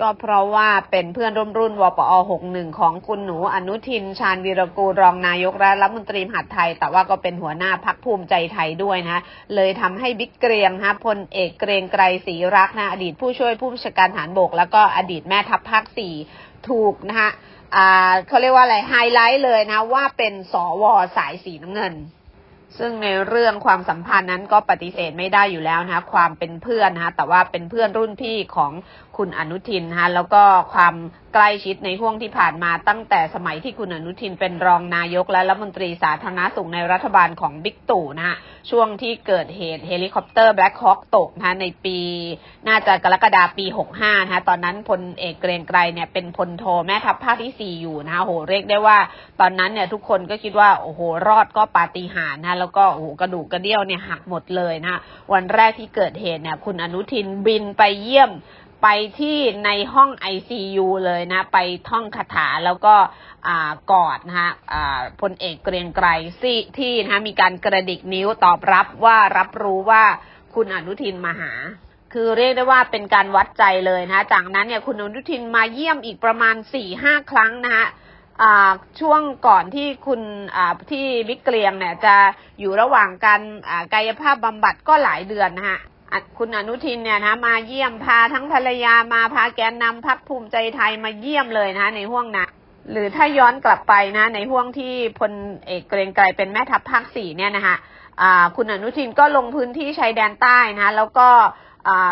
ก็เพราะว่าเป็นเพื่อนร่วมรุ่นวปอ 61 ของคุณหนูอนุทิน ชาญวีรกูลรองนายกและรัฐมนตรีมหาดไทย แต่ว่าก็เป็นหัวหน้าพักภูมิใจไทยด้วยนะ เลยทำให้บิ๊กเกรียงนะพลเอกเกรียงไกรศรีรักษ์นะ อดีตผู้ช่วยผู้บัญชาการฐานบก แล้วก็อดีตแม่ทัพภาค4ถูกนะคะเขาเรียกว่าอะไรไฮไลท์เลยนะว่าเป็นสวสายสีน้ำเงิน ซึ่งในเรื่องความสัมพันธ์นั้นก็ปฏิเสธไม่ได้อยู่แล้วนะคะความเป็นเพื่อนนะคะแต่ว่าเป็นเพื่อนรุ่นพี่ของคุณอนุทินนะคะแล้วก็ความใกล้ชิดในห่วงที่ผ่านมาตั้งแต่สมัยที่คุณอนุทินเป็นรองนายกและรัฐมนตรีสาธารณสุขในรัฐบาลของบิ๊กตู่นะคะช่วงที่เกิดเหตุเฮลิคอปเตอร์แบล็คฮอ k ตกนะในปี น่าจะกรกฎาปี 65 นะคะตอนนั้นพลเอกเกรียงไกรเนี่ยเป็นพลโทแม่ทัพภาคที่ 4 อยู่นะคะโหเรียกได้ว่า ตอนนั้นเนี่ยทุกคนก็คิดว่าโอ้โหรอดก็ปาฏิหาริย์นะแล้วก็โอ้โหกระดูกกระเดี่ยวเนี่ยหักหมดเลยนะคะวันแรกที่เกิดเหตุเนี่ยคุณอนุทินบินไปเยี่ยม ไปที่ในห้อง ICU เลยนะ ไปท่องคาถาแล้วก็กอดนะคะพลเอกเกรียงไกรที่ที่นะมีการกระดิกนิ้วตอบรับว่ารับรู้ว่าคุณอนุทินมาหา คือเรียกได้ว่าเป็นการวัดใจเลยนะ จากนั้นเนี่ยคุณอนุทินมาเยี่ยมอีกประมาณสี่ห้าครั้งนะคะช่วงก่อนที่คุณที่บิ๊กเกรียงเนี่ยจะอยู่ระหว่างการกายภาพบำบัดก็หลายเดือนนะคะอะ คุณอนุทินเนี่ยนะมาเยี่ยมพาทั้งภรรยามาพาแกนนำพักภูมิใจไทยมาเยี่ยมเลยนะ ในห่วงนั้นหรือถ้าย้อนกลับไปนะ ในห่วงที่พลเอกเกรงไกรเป็นแม่ทัพภาคสี่เนี่ยนะคะคุณอนุทินก็ลงพื้นที่ชายแดนใต้นะแล้วก็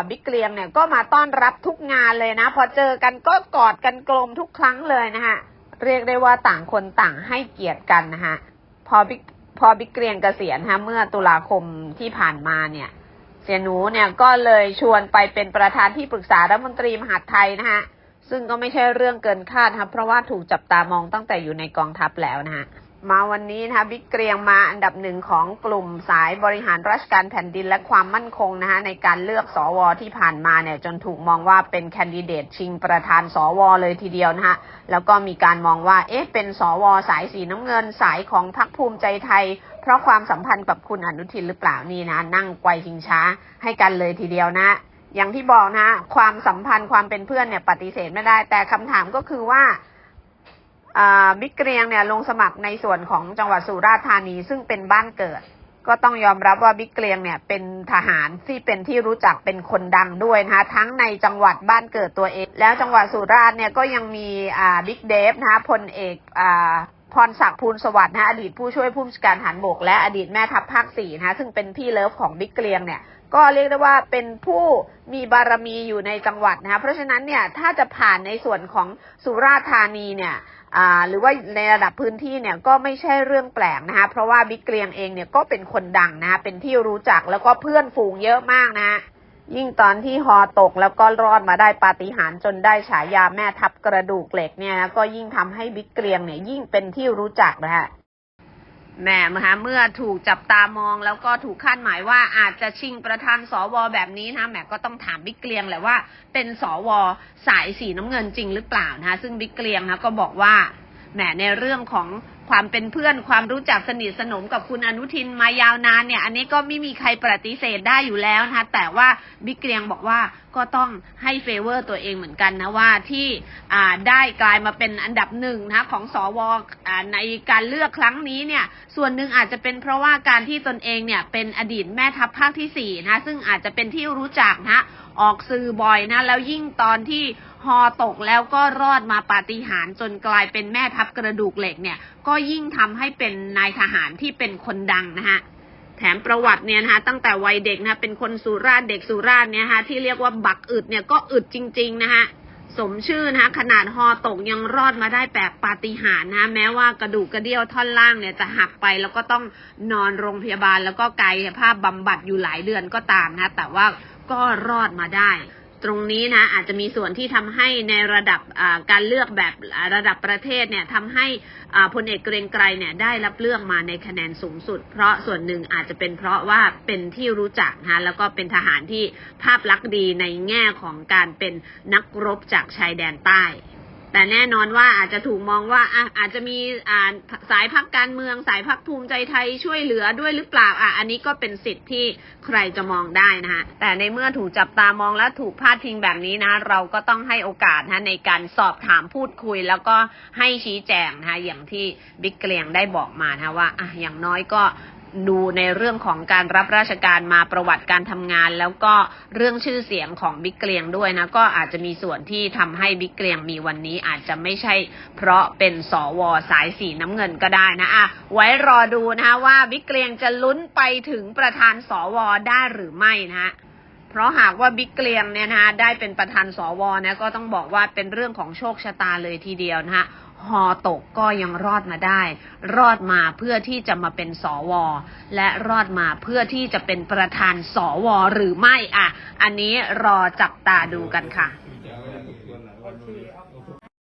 บิ๊กเกรียงเนี่ยก็มาต้อนรับทุกงานเลยนะ พอเจอกันก็กอดกันกลมทุกครั้งเลยนะคะเรียกได้ว่าต่างคนต่างให้เกียรติกันนะคะพอบิ๊กพอบิ๊กเกรียงเกษียณฮะเมื่อตุลาคมที่ผ่านมาเนี่ย เสียหนูเนี่ยก็เลยชวนไปเป็นประธานที่ปรึกษารัฐมนตรีมหาดไทยนะฮะซึ่งก็ไม่ใช่เรื่องเกินคาดครับเพราะว่าถูกจับตามองตั้งแต่อยู่ในกองทัพแล้วนะฮะมาวันนี้นะคะบิ๊กเกรียงมาอันดับหนึ่งของกลุ่มสายบริหารราชการแผ่นดินและความมั่นคงนะคะในการเลือกสวที่ผ่านมาเนี่ยจนถูกมองว่าเป็นแคนดิเดตชิงประธานสวเลยทีเดียวนะคะแล้วก็มีการมองว่าเอ๊ะเป็นสวสายสีน้ำเงินสายของพรรคภูมิใจไทย เพราะความสัมพันธ์กับคุณอนุทินหรือเปล่านี่นะ นั่งไกวชิงช้าให้กันเลยทีเดียวนะ อย่างที่บอกนะ ความสัมพันธ์ความเป็นเพื่อนเนี่ยปฏิเสธไม่ได้ แต่คำถามก็คือว่าบิ๊กเกรียงเนี่ยลงสมัครในส่วนของจังหวัดสุราษฎร์ธานีซึ่งเป็นบ้านเกิด ก็ต้องยอมรับว่าบิ๊กเกรียงเนี่ยเป็นทหารที่เป็นที่รู้จักเป็นคนดังด้วยนะคะทั้งในจังหวัดบ้านเกิดตัวเอง แล้วจังหวัดสุราษฎร์เนี่ยก็ยังมีบิ๊กเดฟนะคะพลเอก พรศักดิ์ภูลสวัสดิ์นะคะอดีตผู้ช่วยผู้บัญชาการฐานบกและอดีตแม่ทัพภาคสี่นะคะซึ่งเป็นพี่เลิฟของบิ๊กเกรียงเนี่ยก็เรียกได้ว่าเป็นผู้มีบารมีอยู่ในจังหวัดนะคะเพราะฉะนั้นเนี่ยถ้าจะผ่านในส่วนของสุราษฎร์ธานีเนี่ยอ่าหรือว่าในระดับพื้นที่เนี่ยก็ไม่ใช่เรื่องแปลกนะคะเพราะว่าบิ๊กเกรียงเองเนี่ยก็เป็นคนดังนะเป็นที่รู้จักแล้วก็เพื่อนฝูงเยอะมากนะ ยิ่งตอนที่ฮอตกแล้วก็รอดมาได้ปาฏิหาริย์จนได้ฉายาแม่ทัพกระดูกเหล็กเนี่ยนะก็ยิ่งทำให้บิ๊กเกรียงเนี่ยยิ่งเป็นที่รู้จักนะคะแหม่นะเมื่อถูกจับตามองแล้วก็ถูกคาดหมายว่าอาจจะชิงประธานสวแบบนี้นะแหมก็ต้องถามบิ๊กเกลียงแหละว่าเป็นสวสายสีน้ำเงินจริงหรือเปล่านะคะซึ่งบิ๊กเกลียงนะก็บอกว่าแหมในเรื่องของ ความเป็นเพื่อนความรู้จักสนิทสนมกับคุณอนุทินมายาวนานเนี่ย อันนี้ก็ไม่มีใครปฏิเสธได้อยู่แล้วนะคะแต่ว่าบิ๊กเกลียงบอกว่าก็ต้องให้เฟเวอร์ตัวเองเหมือนกันนะว่าที่ได้กลายมาเป็นอันดับหนึ่งนะของสวอในการเลือกครั้งนี้เนี่ย ส่วนหนึ่งอาจจะเป็นเพราะว่าการที่ตนเองเนี่ยเป็นอดีตแม่ทัพภาคที่สี่นะซึ่งอาจจะเป็นที่รู้จักนะออกสื่อบ่อยนะ แล้วยิ่งตอนที่ฮอตกแล้วก็รอดมาปาฏิหาริย์จนกลายเป็นแม่ทัพกระดูกเหล็กเนี่ย ก็ยิ่งทำให้เป็นนายทหารที่เป็นคนดังนะฮะแถมประวัติเนี่ยนะคะตั้งแต่วัยเด็กนะเป็นคนสุราษฎร์เด็กสุราษฎร์เนี่ยนะคะที่เรียกว่าบักอึดเนี่ยก็อึดจริง ๆ นะคะสมชื่อนะคะขนาดฮอตกยังรอดมาได้แบบปาฏิหาริย์นะะแม้ว่ากระดูกกระเดี่ยวท่อนล่างเนี่ยจะหักไปแล้วก็ต้องนอนโรงพยาบาลแล้วก็กายภาพบำบัดอยู่หลายเดือนก็ตามนะ แต่ว่าก็รอดมาได้ ตรงนี้นะอาจจะมีส่วนที่ทำให้ในระดับการเลือกแบบระดับประเทศเนี่ยทำให้พลเอกเกรียงไกรเนี่ยได้รับเลือกมาในคะแนนสูงสุด เพราะส่วนหนึ่งอาจจะเป็นเพราะว่าเป็นที่รู้จักนะแล้วก็เป็นทหารที่ภาพลักษณ์ดีในแง่ของการเป็นนักรบจากชายแดนใต้ แต่แน่นอนว่าอาจจะถูกมองว่าอะอาจจะมีอ่าสายพักการเมือง สายพักภูมิใจไทยช่วยเหลือด้วยหรือเปล่าอะอันนี้ก็เป็นสิทธิ์ที่ใครจะมองได้นะคะแต่ในเมื่อถูกจับตามองและถูกพาดพิงแบบนี้นะเราก็ต้องให้โอกาสนะในการสอบถามพูดคุย แล้วก็ให้ชี้แจงนะคะอย่างที่บิ๊กเกลียงได้บอกมานะคะว่าอะอย่างน้อยก็ ดูในเรื่องของการรับราชการมาประวัติการทำงาน แล้วก็เรื่องชื่อเสียงของบิ๊กเกลียงด้วยนะก็อาจจะมีส่วนที่ทำให้บิ๊กเกลียงมีวันนี้อาจจะไม่ใช่ เพราะเป็นสวสายสีน้ำเงินก็ได้นะอะไว้รอดูนะคะว่าบิ๊กเกลียงจะลุ้นไปถึงประธานสวได้หรือไม่นะเพราะหากว่าบิ๊กเกลียงเนี่ยนะฮะได้เป็นประธานสวนะก็ต้องบอกว่าเป็นเรื่องของโชคชะตาเลยทีเดียวนะฮะ ฮอตกก็ยังรอดมาได้ รอดมาเพื่อที่จะมาเป็นสวและรอดมาเพื่อที่จะเป็นประธานสวหรือไม่อะ อันนี้รอจับตาดูกันค่ะ